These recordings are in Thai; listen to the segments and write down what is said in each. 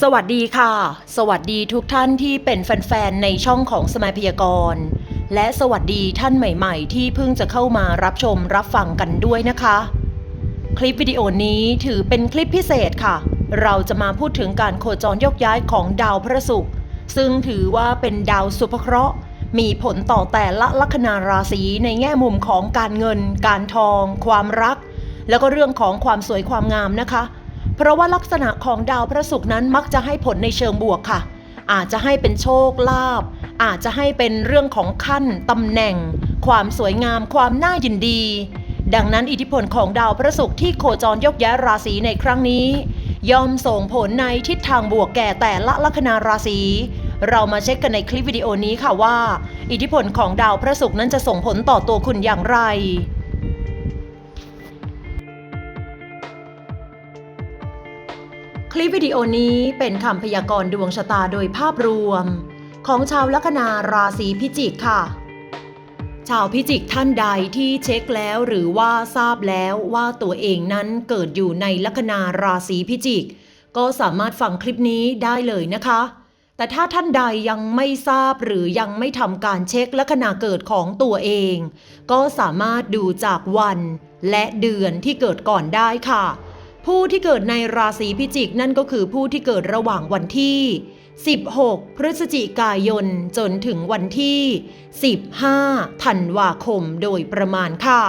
สวัสดีค่ะ สวัสดีทุกท่านที่เป็นแฟนๆ ในช่องของสมัยพยากรณ์ และสวัสดีท่านใหม่ๆ ที่เพิ่งจะเข้ามารับชมรับฟังกันด้วยนะคะ คลิปวิดีโอนี้ถือเป็นคลิปพิเศษค่ะ เราจะมาพูดถึงการโคจรยกย้ายของดาวพระศุกร์ซึ่งถือว่าเป็นดาวสุภเคราะห์ มีผลต่อแต่ละลัคนาราศีในแง่มุมของการเงิน การทอง ความรัก แล้วก็เรื่องของความสวยความงามนะคะ เพราะว่าลักษณะของดาวพระศุกร์นั้นมักจะให้ผลในเชิงบวกค่ะ อาจจะให้เป็นโชคลาภอาจจะให้เป็นเรื่องของขั้นตำแหน่ง ความสวยงาม ความน่ายินดี ดังนั้นอิทธิพลของดาวพระศุกร์ที่โคจรยกย้ายราศีในครั้งนี้ ย่อมส่งผลในทิศทางบวกแก่แต่ละลัคนาราศีเรามาเช็คกันในคลิปวิดีโอนี้ค่ะว่า อิทธิพลของดาวพระศุกร์นั้นจะส่งผลต่อตัวคุณอย่างไร ลิปวิดีโอนี้เป็นคำพยากรณ์ดวงชะตาโดยภาพรวม ของชาวลัคนาราศีพิจิกค่ะ ชาวพิจิกท่านใดที่เช็คแล้วหรือว่าทราบแล้วว่าตัวเองนั้นเกิดอยู่ในลัคนาราศีพิจิก ก็สามารถฟังคลิปนี้ได้เลยนะคะ แต่ถ้าท่านใดยังไม่ทราบหรือยังไม่ทำการเช็คลัคนาเกิดของตัวเอง ก็สามารถดูจากวันและเดือนที่เกิดก่อนได้ค่ะ ผู้ที่เกิดในราศีพิจิกนั่นก็คือผู้ที่เกิดระหว่างวันที่ 16 พฤศจิกายน จนถึงวันที่ 15 ธันวาคมโดยประมาณค่ะ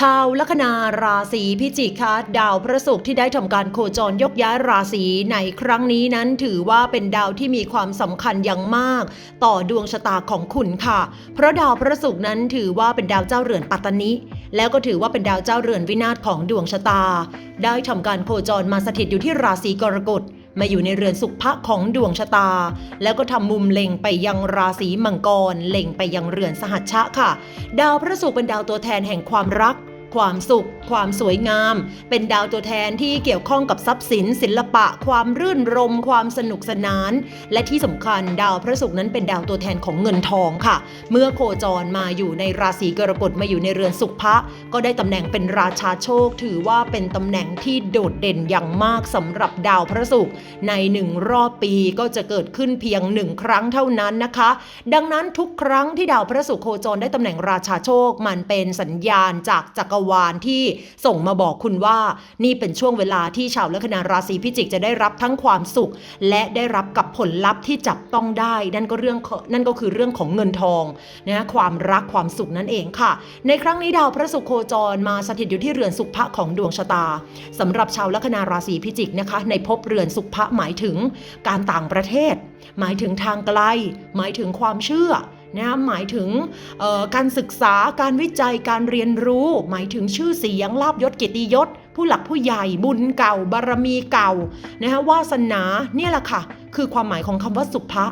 ชาวลัคนาราศีพิจิกค่ะดาวพระศุกร์ที่ได้ทำการโคจรยกย้ายราศีในครั้งนี้นั้นถือว่าเป็นดาวที่มีความสำคัญอย่างมาก ต่อดวงชะตาของคุณค่ะ เพราะดาวพระศุกร์นั้นถือว่าเป็นดาวเจ้าเรือนปัตตนิ แล้วก็ถือว่าเป็นดาวเจ้าเรือนวินาศของดวงชะตา ได้ทำการโคจรมาสถิตอยู่ที่ราศีกรกฎมาอยู่ในเรือนสุภะของดวงชะตา แล้วก็ทำมุมเล็งไปยังราศีมังกร เล็งไปยังเรือนสหัชชะค่ะ ดาวพระศุกร์เป็นดาวตัวแทนแห่งความรัก ความสุข ความสวยงาม เป็นดาวตัวแทนที่เกี่ยวข้องกับทรัพย์สิน ศิลปะ ความรื่นรม ความสนุกสนาน และที่สำคัญดาวพระศุกร์นั้นเป็นดาวตัวแทนของเงินทองค่ะ เมื่อโคจรมาอยู่ในราศีกรกฎมาอยู่ในเรือนสุภะก็ได้ตำแหน่งเป็นราชาโชค ถือว่าเป็นตำแหน่งที่โดดเด่นอย่างมากสำหรับดาวพระศุกร์ในหนึ่งรอบปีก็จะเกิดขึ้นเพียงหนึ่งครั้งเท่านั้นนะคะ ดังนั้นทุกครั้งที่ดาวพระศุกร์โคจรได้ตำแหน่งราชาโชคมันเป็นสัญญาณจากจักรวาลที่ส่งมาบอกคุณว่า นี่เป็นช่วงเวลาที่ชาวลัคนาราศีพิจิกจะได้รับทั้งความสุข และได้รับกับผลลัพธ์ที่จับต้องได้ นั่นก็เรื่องนั่นก็คือเรื่องของเงินทองนะความรักความสุขนั่นเองค่ะ ในครั้งนี้ดาวพระศุกร์โคจรมาสถิตอยู่ที่เรือนสุภะของดวงชะตาสำหรับชาวลัคนาราศีพิจิกนะคะ ในภพเรือนสุภะหมายถึงการต่างประเทศ หมายถึงทางไกล หมายถึงความเชื่อ นะหมายถึงการศึกษาการวิจัยการเรียนรู้ หมายถึงชื่อเสียงลาบยศเกียรติยศ ผู้หลักผู้ใหญ่บุญเก่า บารมีเก่านะคะวาสนาเนี่ยแหละค่ะ คือความหมายของคำว่าสุภะ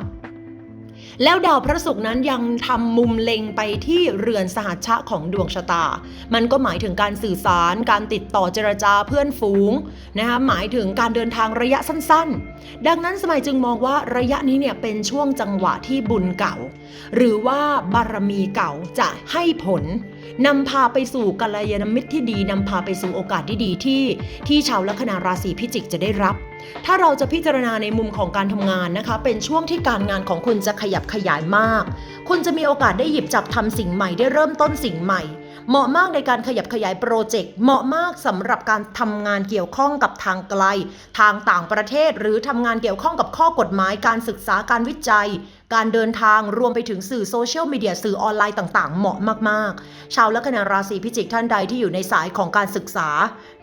แล้วดาวพระศุกร์นั้นยังทำมุมเล็งไปที่เรือนสหัชชะของดวงชะตา มันก็หมายถึงการสื่อสาร การติดต่อเจรจาเพื่อนฝูงนะคะหมายถึงการเดินทางระยะสั้นๆ ดังนั้นสมัยจึงมองว่าระยะนี้เนี่ยเป็นช่วงจังหวะที่บุญเก่า หรือว่าบารมีเก่าจะให้ผลนำพาไปสู่กัลยาณมิตรที่ดีนำพาไปสู่โอกาสที่ดีที่ ที่ชาวลัคนาราศีพิจิกจะได้รับ ถ้าเราจะพิจารณาในมุมของการทำงานนะคะ เป็นช่วงที่การงานของคุณจะขยับขยายมาก คุณจะมีโอกาสได้หยิบจับทำสิ่งใหม่ได้เริ่มต้นสิ่งใหม่ เหมาะมากในการขยับขยายโปรเจกต์เหมาะมากสำหรับการทำงานเกี่ยวข้องกับทางไกล ทางต่างประเทศ หรือทำงานเกี่ยวข้องกับข้อกฎหมายการศึกษาการวิจัย การเดินทางรวมไปถึงสื่อโซเชียลมีเดียสื่อออนไลน์ต่างๆ เหมาะมากๆ ชาวลัคนาราศีพิจิกท่านใดที่อยู่ในสายของการศึกษา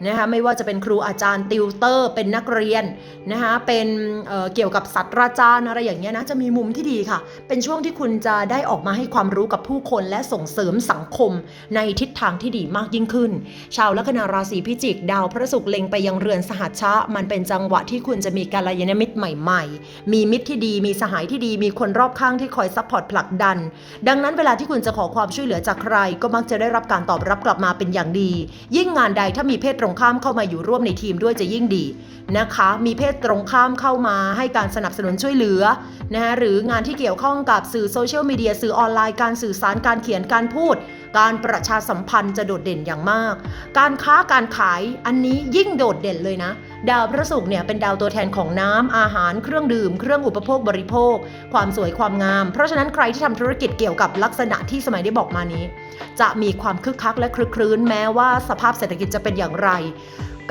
นะคะไม่ว่าจะเป็นครูอาจารย์ติวเตอร์ เป็นนักเรียนนะคะเป็นเเกี่ยวกับศาสตราจารย์อะไรอย่างเงี้ยนะจะมีมุมที่ดีค่ะ เป็นช่วงที่คุณจะได้ออกมาให้ความรู้กับผู้คนและส่งเสริมสังคมในทิศทางที่ดีมากยิ่งขึ้น ชาวลัคนาราศีพิจิก ดาวพระศุกร์เล็งไปยังเรือนสหัชชะ มันเป็นจังหวะที่คุณจะมีกัลยาณมิตรใหม่ ๆ มีมิตรที่ดีมีสหายที่ดีมีคนรอบข้างที่คอยซัพพอร์ตผลักดัน ดังนั้นเวลาที่คุณจะขอความช่วยเหลือจากใคร ก็มักจะได้รับการตอบรับกลับมาเป็นอย่างดี ยิ่งงานใดถ้ามีเพศตรงข้ามเข้ามาอยู่ร่วมในทีมด้วยจะยิ่งดีนะคะ มีเพศตรงข้ามเข้ามาให้การสนับสนุนช่วยเหลือนะะหรืองานที่เกี่ยวข้องกับสื่อโซเชียลมีเดียสื่อออนไลน์การสื่อสารการเขียนการพูด การประชาสัมพันธ์จะโดดเด่นอย่างมาก การค้าการขายอันนี้ยิ่งโดดเด่นเลยนะ ดาวพระศุกร์เนี่ยเป็นดาวตัวแทนของน้ำอาหารเครื่องดื่ม เครื่องอุปโภคบริโภค ความสวยความงาม เพราะฉะนั้นใครที่ทำธุรกิจเกี่ยวกับลักษณะที่สมัยได้บอกมานี้ จะมีความคึกคักและคลึกครื้นแม้ว่าสภาพเศรษฐกิจจะเป็นอย่างไร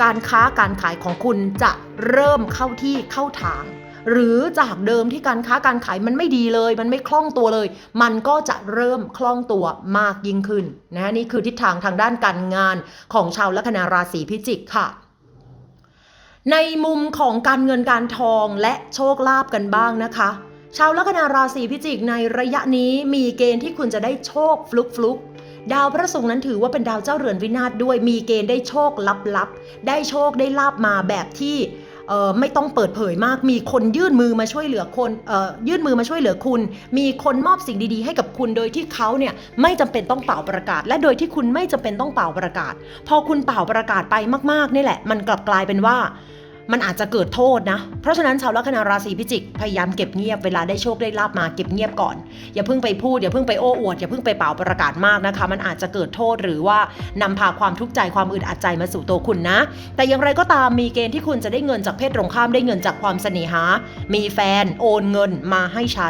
การค้าการขายของคุณจะเริ่มเข้าที่เข้าทางหรือจากเดิมที่การค้าการขายมันไม่ดีเลย มันไม่คล่องตัวเลย มันก็จะเริ่มคล่องตัวมากยิ่งขึ้นนะนี่คือทิศทางทางด้านการงานของชาวลัคนาราศีพิจิกค่ะ ในมุมของการเงินการทองและโชคลาภกันบ้างนะคะ ชาวลัคนาราศีพิจิกในระยะนี้มีเกณฑ์ที่คุณจะได้โชคฟลุกฟลุกดาวพระศุกร์นั้นถือว่าเป็นดาวเจ้าเรือนวินาศด้วยมีเกณฑ์ได้โชคลับๆได้โชคได้ลาบมาแบบที่ ไม่ต้องเปิดเผยมาก มีคนยื่นมือมาช่วยเหลือคนออยื่นมือมาช่วยเหลือคุณ มีคนมอบสิ่งดีๆ ให้กับคุณโดยที่เขาเนี่ยไม่จำเป็นต้องเป่าประกาศ และโดยที่คุณไม่จำเป็นต้องเป่าประกาศ พอคุณเป่าประกาศไปมากๆนี่แหละ มันกลับกลายเป็นว่า มันอาจจะเกิดโทษนะ เพราะฉะนั้นชาวลัคนาราศีพิจิกพยายามเก็บเงียบเวลาได้โชคได้ลาบมาเก็บเงียบก่อน อย่าเพิ่งไปพูดอย่าเพิ่งไปโอ้อวดอย่าเพิ่งไปเป่าประกาศมากนะคะ มันอาจจะเกิดโทษหรือว่านำพาความทุกข์ใจความอึดอัดใจมาสู่ตัวคุณนะ แต่อย่างไรก็ตามมีเกณฑ์ที่คุณจะได้เงินจากเพศตรงข้ามได้เงินจากความเสน่หา มีแฟน โอนเงินมาให้ใช้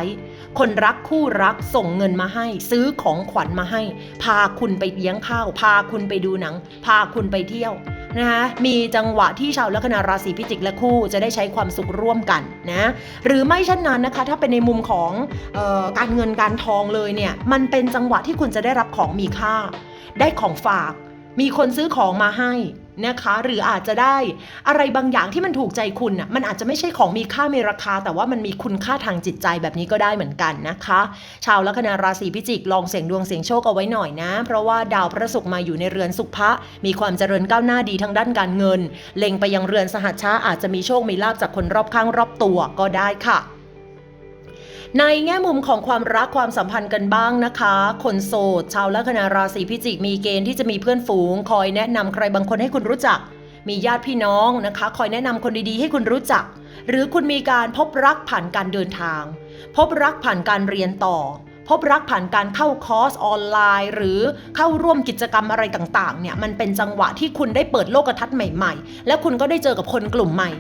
คนรักคู่รักส่งเงินมาให้ ซื้อของขวัญมาให้ พาคุณไปเลี้ยงข้าว พาคุณไปดูหนัง พาคุณไปเที่ยว นะคะมีจังหวะที่ชาวลัคนาราศีพิจิกและคู่จะได้ใช้ความสุขร่วมกันนะหรือไม่เช่นนั้นนะคะ ถ้าเป็นในมุมของออการเงินการทองเลยเนี่ยมันเป็นจังหวะที่คุณจะได้รับของมีค่า ได้ของฝาก มีคนซื้อของมาให้ นะคะ หรืออาจจะได้อะไรบางอย่างที่มันถูกใจคุณน่ะมันอาจจะไม่ใช่ของมีค่ามีราคา แต่ว่ามันมีคุณค่าทางจิตใจแบบนี้ก็ได้เหมือนกันนะคะ ชาวลัคนาราศีพิจิกลองเสี่ยงดวงเสี่ยงโชคเอาไว้หน่อยนะ เพราะว่าดาวพระศุกร์มาอยู่ในเรือนสุภะมีความเจริญก้าวหน้าดีทางด้านการเงิน เล็งไปยังเรือนสหัชชาอาจจะมีโชคมีลาบจากคนรอบข้างรอบตัวก็ได้ค่ะ ในแง่มุมของความรักความสัมพันธ์กันบ้างนะคะ คนโสด ชาวลัคนาราศีพิจิกมีเกณฑ์ที่จะมีเพื่อนฝูง คอยแนะนำใครบางคนให้คุณรู้จัก มีญาติพี่น้องนะคะ คอยแนะนำคนดีๆ ให้คุณรู้จัก หรือคุณมีการพบรักผ่านการเดินทาง พบรักผ่านการเรียนต่อ พบรักผ่านการเข้าคอร์สออนไลน์ หรือเข้าร่วมกิจกรรมอะไรต่างๆเนี่ยมันเป็นจังหวะที่คุณได้เปิดโลกทัศน์ใหม่ ๆ และคุณก็ได้เจอกับคนกลุ่มใหม่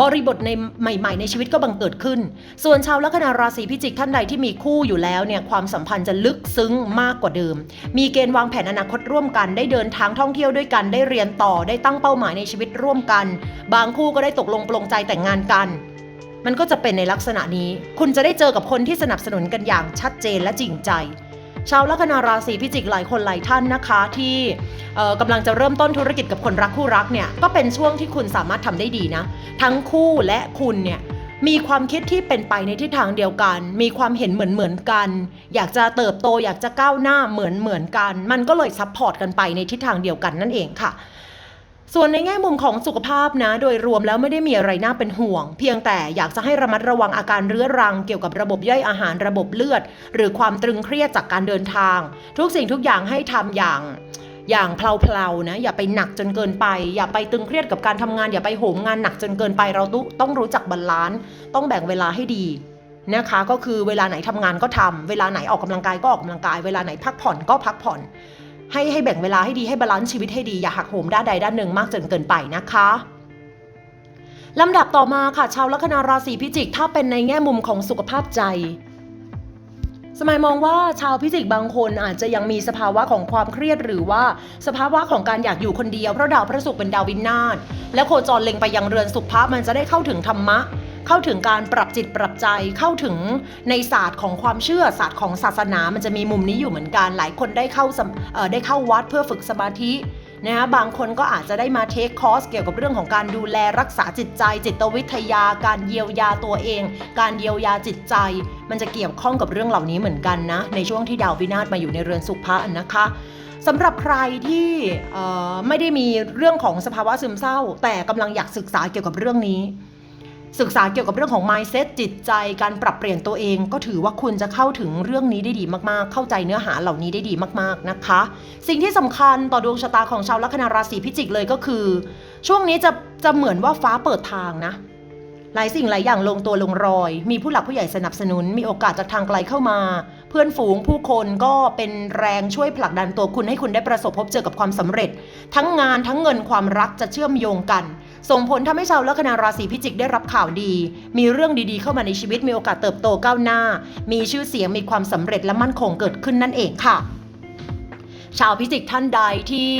บริบทในใหม่ ๆ ในชีวิตก็บังเกิดขึ้น ส่วนชาวลัคนาราศีพิจิกท่านใดที่มีคู่อยู่แล้วเนี่ยความสัมพันธ์จะลึกซึ้งมากกว่าเดิม มีเกณฑ์วางแผนอนาคตร่วมกัน ได้เดินทางท่องเที่ยวด้วยกัน ได้เรียนต่อ ได้ตั้งเป้าหมายในชีวิตร่วมกัน บางคู่ก็ได้ตกลงปลงใจแต่งงานกัน มันก็จะเป็นในลักษณะนี้ คุณจะได้เจอกับคนที่สนับสนุนกันอย่างชัดเจนและจริงใจ ชาวลัคนาราศีพิจิกหลายคนหลายท่านนะคะที่กำลังจะเริ่มต้นธุรกิจกับคนรักคู่รักเนี่ยก็เป็นช่วงที่คุณสามารถทำได้ดีนะ ทั้งคู่และคุณเนี่ยมีความคิดที่เป็นไปในทิศทางเดียวกัน มีความเห็นเหมือนเหมือนกัน อยากจะเติบโตอยากจะก้าวหน้าเหมือนเหมือนกัน มันก็เลยซัพพอร์ตกันไปในทิศทางเดียวกันนั่นเองค่ะ ส่วนในแง่มุมของสุขภาพนะ โดยรวมแล้วไม่ได้มีอะไรน่าเป็นห่วง เพียงแต่อยากจะให้ระมัดระวังอาการเรื้อรังเกี่ยวกับระบบย่อยอาหารระบบเลือด หรือความตรึงเครียดจากการเดินทาง ทุกสิ่งทุกอย่างให้ทำอย่างอย่างเพลาๆนะ อย่าไปหนักจนเกินไป อย่าไปตึงเครียดกับการทำงาน อย่าไปโหมงานหนักจนเกินไปเราต้องรู้จักบาลานซ์ต้องแบ่งเวลาให้ดีนะคะก็คือเวลาไหนทำงานก็ทำเวลาไหนออกกำลังกายก็ออกกำลังกาย เวลาไหนพักผ่อนก็พักผ่อน ให้ให้แบ่งเวลาให้ดีให้บาลานซ์ชีวิตให้ดีอย่าหักโหมด้านใดด้านหนึ่งมากจนเกินไปนะคะลำดับต่อมาค่ะชาวลัคนาราศีพิจิก ถ้าเป็นในแง่มุมของสุขภาพใจ สมัยมองว่าชาวพิจิกบางคนอาจจะยังมีสภาวะของความเครียดหรือว่าสภาวะของการอยากอยู่คนเดียวเพราะดาวพระศุกร์เป็นดาววินาศและโคจรเล็งไปยังเรือนสุภาพมันจะได้เข้าถึงธรรมะ เข้าถึงการปรับจิตปรับใจเข้าถึงในศาสตร์ของความเชื่อศาสตร์ของศาสนามันจะมีมุมนี้อยู่เหมือนกัน หลายคนได้เข้าได้เข้าวัดเพื่อฝึกสมาธินะบางคนก็อาจจะได้มาเทคคอร์สเกี่ยวกับเรื่องของการดูแลรักษาจิตใจ จิตวิทยา การเยียวยาตัวเอง การเยียวยาจิตใจ มันจะเกี่ยวข้องกับเรื่องเหล่านี้เหมือนกันนะ ในช่วงที่ดาววินาศมาอยู่ในเรือนสุภะนะคะสำหรับใครที่ไม่ได้มีเรื่องของสภาวะซึมเศร้า แต่กำลังอยากศึกษาเกี่ยวกับเรื่องนี้ ศึกษาเกี่ยวกับเรื่องของ mindset จิตใจการปรับเปลี่ยนตัวเอง ก็ถือว่าคุณจะเข้าถึงเรื่องนี้ได้ดีมากๆ เข้าใจเนื้อหาเหล่านี้ได้ดีมากๆนะคะ สิ่งที่สำคัญต่อดวงชะตาของชาวลัคนาราศีพิจิกเลยก็คือ ช่วงนี้จะจะเหมือนว่าฟ้าเปิดทางนะหลายสิ่งหลายอย่างลงตัวลงรอย มีผู้หลักผู้ใหญ่สนับสนุน มีโอกาสจากทางไกลเข้ามา เพื่อนฝูงผู้คนก็เป็นแรงช่วยผลักดันตัวคุณให้คุณได้ประสบพบเจอกับความสำเร็จ ทั้งงานทั้งเงินความรักจะเชื่อมโยงกัน ส่งผลทำให้ชาวลัคนาราศีพิจิกได้รับข่าวดี มีเรื่องดีๆเข้ามาในชีวิตมีโอกาสเติบโตก้าวหน้า มีชื่อเสียงมีความสำเร็จและมั่นคงเกิดขึ้นนั่นเองค่ะชาวพิจิกท่านใดที่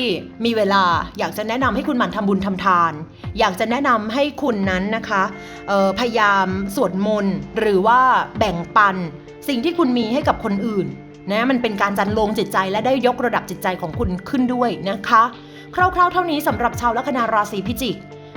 มีเวลาอยากจะแนะนำให้คุณหมั่นทำบุญทำทาน อยากจะแนะนำให้คุณนั้นนะคะออพยายามสวดมนต์หรือว่าแบ่งปัน สิ่งที่คุณมีให้กับคนอื่นนะมันเป็นการจันลงจิตใจและได้ยกระดับจิตใจของคุณขึ้นด้วยนะคะ คร่าวๆเท่านี้สำหรับชาวลัคนาราศีพิจิก